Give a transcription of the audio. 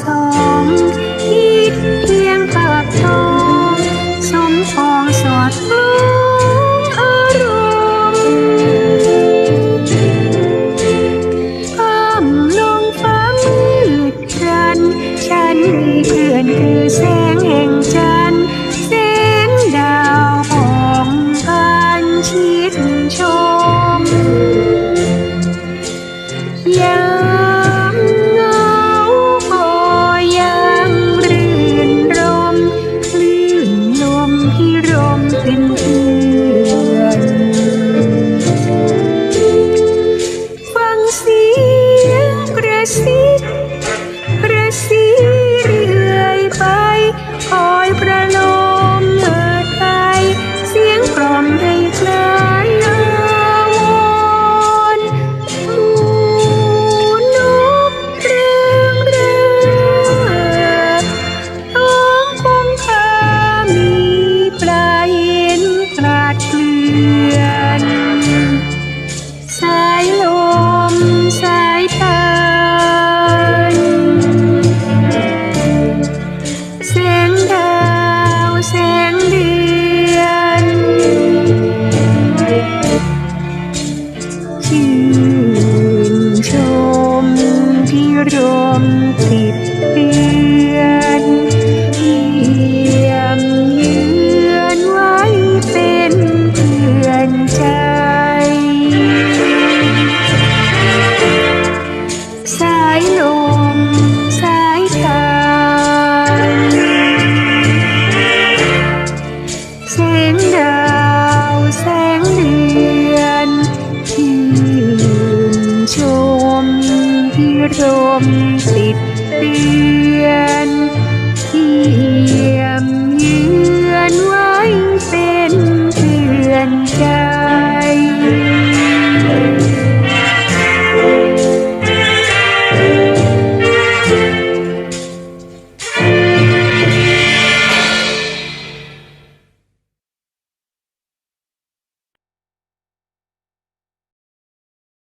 สองที่เพียงเปิดทองสมฟองสอดรู้อารมณ์อ้อมลงฟ้ามืดรัน ฉันมีเพื่อนคือแสงแห่งจันทร์แสงดาวของกันชิดชมยัง มติดเตือน ที่ร่มติดเตือนที่